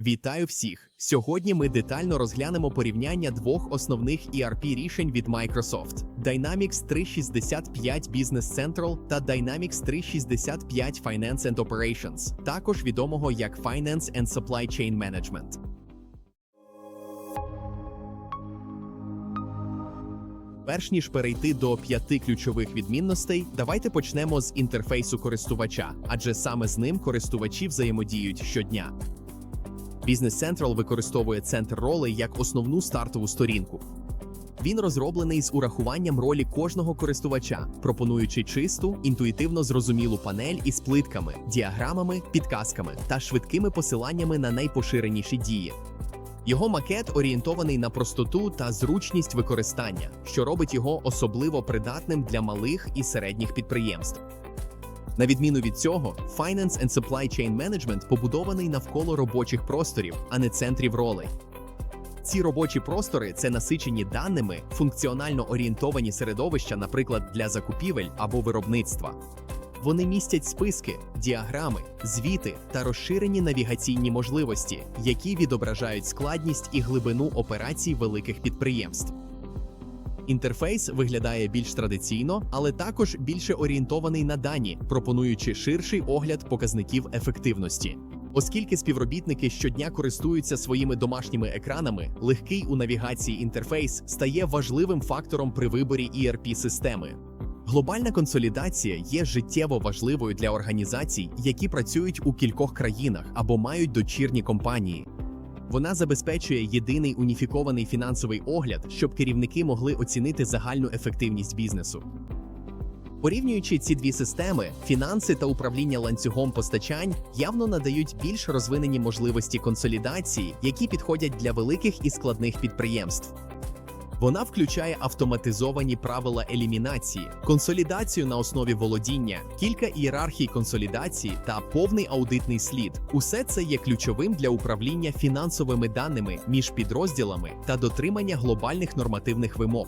Вітаю всіх! Сьогодні ми детально розглянемо порівняння двох основних ERP рішень від Microsoft: Dynamics 365 Business Central та Dynamics 365 Finance and Operations, також відомого як Finance and Supply Chain Management. Перш ніж перейти до п'яти ключових відмінностей, давайте почнемо з інтерфейсу користувача, адже саме з ним користувачі взаємодіють щодня. Business Central використовує центр ролей як основну стартову сторінку. Він розроблений з урахуванням ролі кожного користувача, пропонуючи чисту, інтуїтивно зрозумілу панель із плитками, діаграмами, підказками та швидкими посиланнями на найпоширеніші дії. Його макет орієнтований на простоту та зручність використання, що робить його особливо придатним для малих і середніх підприємств. На відміну від цього, Finance and Supply Chain Management побудований навколо робочих просторів, а не центрів ролей. Ці робочі простори це насичені даними, функціонально орієнтовані середовища, наприклад, для закупівель або виробництва. Вони містять списки, діаграми, звіти та розширені навігаційні можливості, які відображають складність і глибину операцій великих підприємств. Інтерфейс виглядає більш традиційно, але також більше орієнтований на дані, пропонуючи ширший огляд показників ефективності. Оскільки співробітники щодня користуються своїми домашніми екранами, легкий у навігації інтерфейс стає важливим фактором при виборі erp системи Глобальна консолідація є життєво важливою для організацій, які працюють у кількох країнах або мають дочірні компанії. Вона забезпечує єдиний уніфікований фінансовий огляд, щоб керівники могли оцінити загальну ефективність бізнесу. Порівнюючи ці дві системи, фінанси та управління ланцюгом постачань явно надають більш розвинені можливості консолідації, які підходять для великих і складних підприємств. Вона включає автоматизовані правила елімінації, консолідацію на основі володіння, кілька ієрархій консолідації та повний аудитний слід. Усе це є ключовим для управління фінансовими даними між підрозділами та дотримання глобальних нормативних вимог.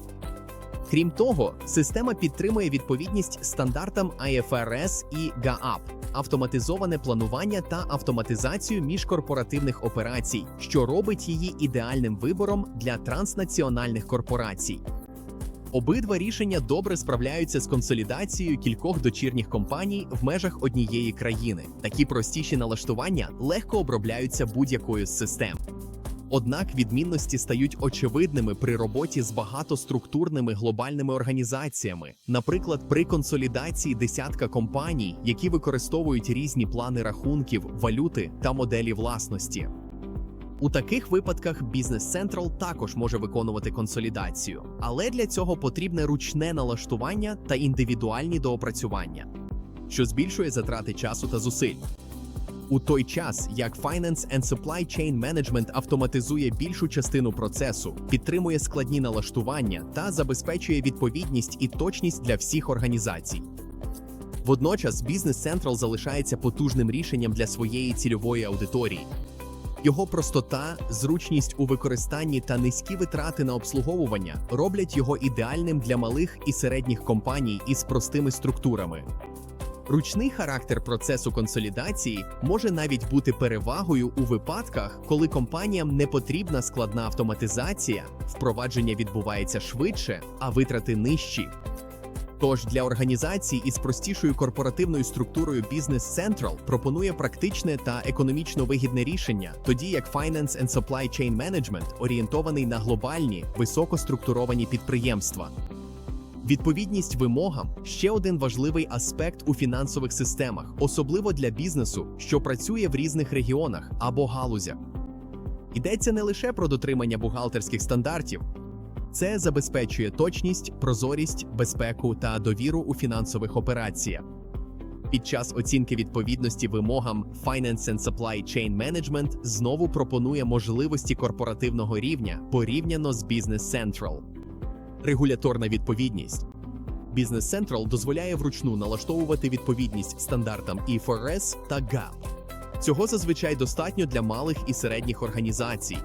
Крім того, система підтримує відповідність стандартам IFRS і GAAP, автоматизоване планування та автоматизацію міжкорпоративних операцій, що робить її ідеальним вибором для транснаціональних корпорацій. Обидва рішення добре справляються з консолідацією кількох дочірніх компаній в межах однієї країни. Такі простіші налаштування легко обробляються будь-якою з систем. Однак відмінності стають очевидними при роботі з багатоструктурними глобальними організаціями, наприклад, при консолідації десятка компаній, які використовують різні плани рахунків, валюти та моделі власності. У таких випадках Business Central також може виконувати консолідацію, але для цього потрібне ручне налаштування та індивідуальні доопрацювання, що збільшує затрати часу та зусиль. У той час, як Finance and Supply Chain Management автоматизує більшу частину процесу, підтримує складні налаштування та забезпечує відповідність і точність для всіх організацій. Водночас Business Central залишається потужним рішенням для своєї цільової аудиторії. Його простота, зручність у використанні та низькі витрати на обслуговування роблять його ідеальним для малих і середніх компаній із простими структурами. Ручний характер процесу консолідації може навіть бути перевагою у випадках, коли компаніям не потрібна складна автоматизація, впровадження відбувається швидше, а витрати нижчі. Тож для організацій із простішою корпоративною структурою Business Central пропонує практичне та економічно вигідне рішення, тоді як Finance and Supply Chain Management орієнтований на глобальні високоструктуровані підприємства. Відповідність вимогам ще один важливий аспект у фінансових системах, особливо для бізнесу, що працює в різних регіонах або галузях. Йдеться не лише про дотримання бухгалтерських стандартів, це забезпечує точність, прозорість, безпеку та довіру у фінансових операціях. Під час оцінки відповідності вимогам Finance and Supply Chain Management знову пропонує можливості корпоративного рівня порівняно з Business Central. Регуляторна відповідність. Business Central дозволяє вручну налаштовувати відповідність стандартам IFRS та GAAP. Цього зазвичай достатньо для малих і середніх організацій.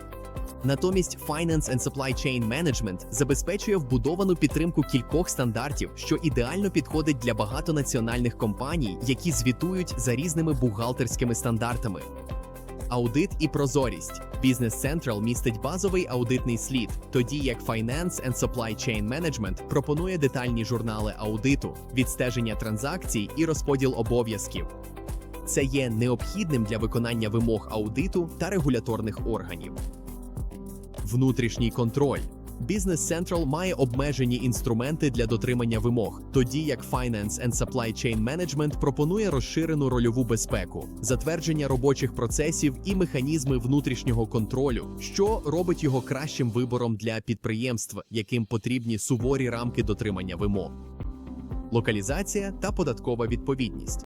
Натомість Finance and Supply Chain Management забезпечує вбудовану підтримку кількох стандартів, що ідеально підходить для багатонаціональних компаній, які звітують за різними бухгалтерськими стандартами. Аудит і прозорість. Business Central містить базовий аудитний слід, тоді як Finance and Supply Chain Management пропонує детальні журнали аудиту, відстеження транзакцій і розподіл обов'язків. Це є необхідним для виконання вимог аудиту та регуляторних органів. Внутрішній контроль. Business Central має обмежені інструменти для дотримання вимог, тоді як Finance and Supply Chain Management пропонує розширену рольову безпеку, затвердження робочих процесів і механізми внутрішнього контролю, що робить його кращим вибором для підприємств, яким потрібні суворі рамки дотримання вимог. Локалізація та податкова відповідність.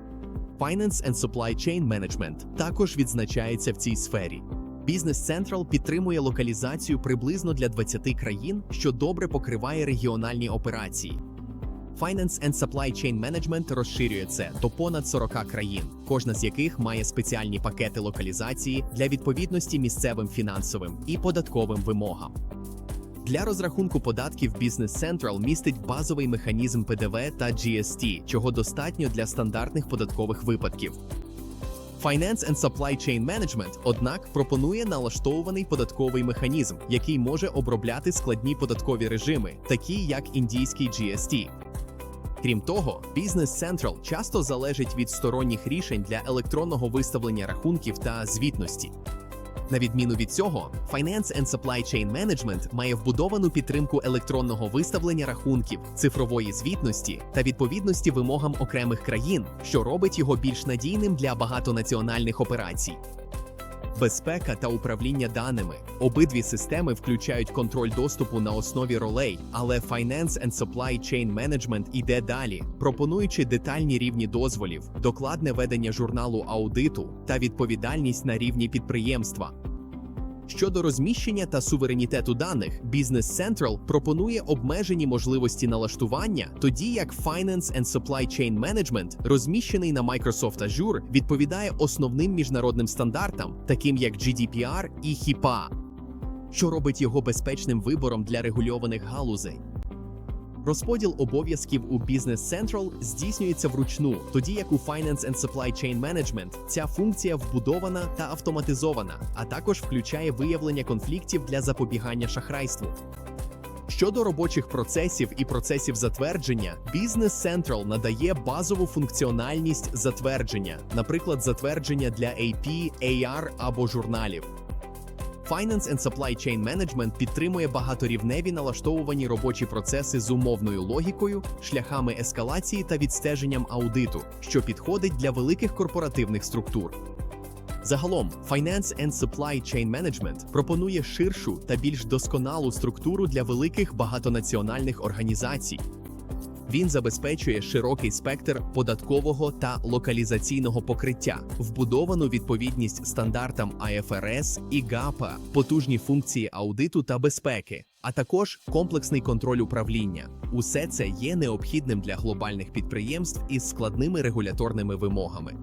Finance and Supply Chain Management також відзначається в цій сфері. Business Central підтримує локалізацію приблизно для 20 країн, що добре покриває регіональні операції. Finance and Supply Chain Management розширює це до понад 40 країн, кожна з яких має спеціальні пакети локалізації для відповідності місцевим фінансовим і податковим вимогам. Для розрахунку податків Business Central містить базовий механізм ПДВ та GST, чого достатньо для стандартних податкових випадків. Finance and Supply Chain Management, однак, пропонує налаштований податковий механізм, який може обробляти складні податкові режими, такі як індійський GST. Крім того, Business Central часто залежить від сторонніх рішень для електронного виставлення рахунків та звітності. На відміну від цього, Finance and Supply Chain Management має вбудовану підтримку електронного виставлення рахунків, цифрової звітності та відповідності вимогам окремих країн, що робить його більш надійним для багатонаціональних операцій. Безпека та управління даними. Обидві системи включають контроль доступу на основі ролей, але Finance and Supply Chain Management іде далі, пропонуючи детальні рівні дозволів, докладне ведення журналу аудиту та відповідальність на рівні підприємства. Щодо розміщення та суверенітету даних, Business Central пропонує обмежені можливості налаштування, тоді як Finance and Supply Chain Management, розміщений на Microsoft Azure, відповідає основним міжнародним стандартам, таким як GDPR і HIPAA, що робить його безпечним вибором для регульованих галузей. Розподіл обов'язків у Business Central здійснюється вручну, тоді як у Finance and Supply Chain Management ця функція вбудована та автоматизована, а також включає виявлення конфліктів для запобігання шахрайству. Щодо робочих процесів і процесів затвердження, Business Central надає базову функціональність затвердження, наприклад, затвердження для AP, AR або журналів. Finance and Supply Chain Management підтримує багаторівневі налаштовувані робочі процеси з умовною логікою, шляхами ескалації та відстеженням аудиту, що підходить для великих корпоративних структур. Загалом, Finance and Supply Chain Management пропонує ширшу та більш досконалу структуру для великих багатонаціональних організацій. Він забезпечує широкий спектр податкового та локалізаційного покриття, вбудовану відповідність стандартам IFRS і GAPA, потужні функції аудиту та безпеки, а також комплексний контроль управління. Усе це є необхідним для глобальних підприємств із складними регуляторними вимогами.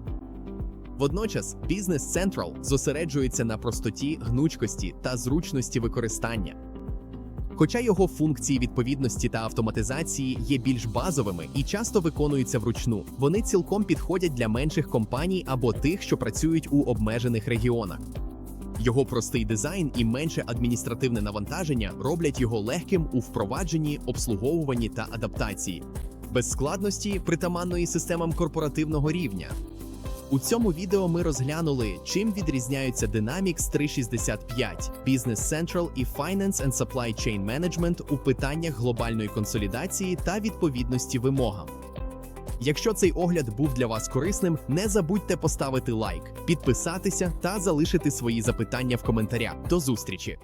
Водночас, Business Central зосереджується на простоті, гнучкості та зручності використання. Хоча його функції відповідності та автоматизації є більш базовими і часто виконуються вручну, вони цілком підходять для менших компаній або тих, що працюють у обмежених регіонах. Його простий дизайн і менше адміністративне навантаження роблять його легким у впровадженні, обслуговуванні та адаптації, без складності притаманної системам корпоративного рівня. У цьому відео ми розглянули, чим відрізняються Dynamics 365, Business Central і Finance and Supply Chain Management у питаннях глобальної консолідації та відповідності вимогам. Якщо цей огляд був для вас корисним, не забудьте поставити лайк, підписатися та залишити свої запитання в коментарях. До зустрічі!